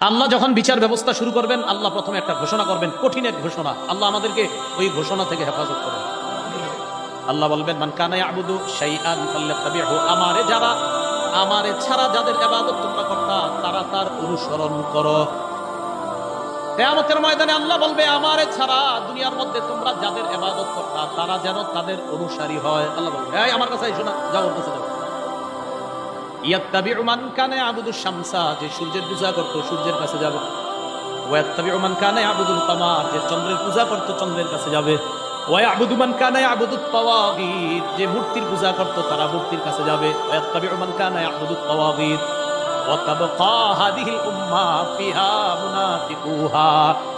আল্লাহ যখন বিচার ব্যবস্থা শুরু করবেন, আল্লাহ প্রথমে একটা ঘোষণা করবেন, কঠিন এক ঘোষণা। আল্লাহ আমাদেরকে ওই ঘোষণা থেকে হেফাজত করেন। আল্লাহ বলবেন, মান কানা ইয়াবুদু শাইআন ফাল্যাত্তাবিহু, আমারে যারা, আমারে ছাড়া যাদের ইবাদত তোমরা করতা, তারা তার অনুসরণ করো। কিয়ামতের ময়দানে আল্লাহ বলবে, আমারে ছাড়া দুনিয়ার মধ্যে তোমরা যাদের ইবাদত করতা, তারা যেন তাদের অনুসারী হয়। আল্লাহ বলবে আমার কাছে আইসো না, যাও ওর কাছে যাও যে সূর্যের পূজা করতো, সূর্যের কাছে যাবে। ওয়াত্তাবিউ ওমান কানা কামার, যে চন্দ্রের পূজা করতো, চন্দ্রের কাছে যাবে। ওয়ায়াবুদু মান কানা ইয়াবুদুত তাওয়াগীত যে মূর্তির পূজা করতো, তারা মূর্তির কাছে যাবে। ওয়াত্তাবিউ মান কানা ইয়াবুদুত তাওয়াগীত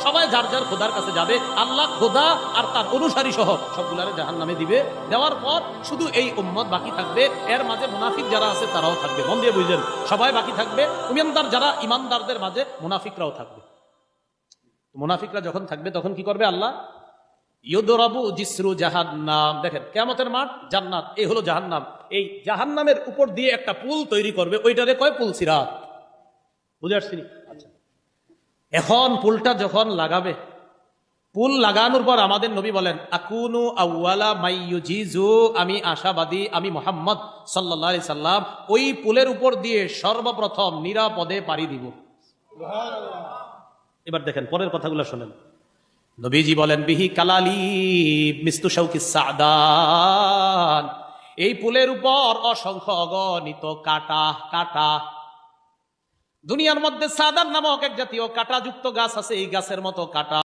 সবাই যার যার খোদার কাছে যাবে, আল্লাহ, খোদা আর তার অনুসারী সহ সবগুলারে দিবে। দেওয়ার পর শুধু এই উম্মত বাকি থাকবে, এর মাঝে মুনাফিক যারা আছে তারাও থাকবে। মন দিয়ে বুঝলেন? সবাই বাকি থাকবে ইমানদার যারা ইমানদারদের মাঝে মুনাফিকরাও থাকবে। মুনাফিকরা যখন থাকবে তখন কি করবে আল্লাহ? জিসরু জাহান্নাম। দেখেন কেমতের মাঠ জান্নাত, এই হলো জাহান্নাম। এই জাহান্নামের উপর দিয়ে একটা পুল তৈরি করবে, ওইটারে কয় পুল, সিরাত? বুঝে আসছি আচ্ছা। এখন পুলটা যখন লাগাবে, পুল লাগানোর পর আমাদের নবী বলেন, আকুনু আউয়ালা মাইয়ুজিজু আমি আশাবাদী, আমি মোহাম্মদ সাল্লাল্লাহু সাল্লাম, ওই পুলের উপর দিয়ে সর্বপ্রথম নিরাপদে পাড়ি দিব। এবার দেখেন, পরের কথাগুলো শোনেন। নবীজি বলেন, বিহি কালালি মিস্তু শৌকি সাদান। এই পুলের উপর অসংখ্য অগণিত কাটা কাটা। দুনিয়ার মধ্যে সাদান নামক এক জাতীয় কাটাযুক্ত গাছ আছে, এই গাছের মতো কাটা।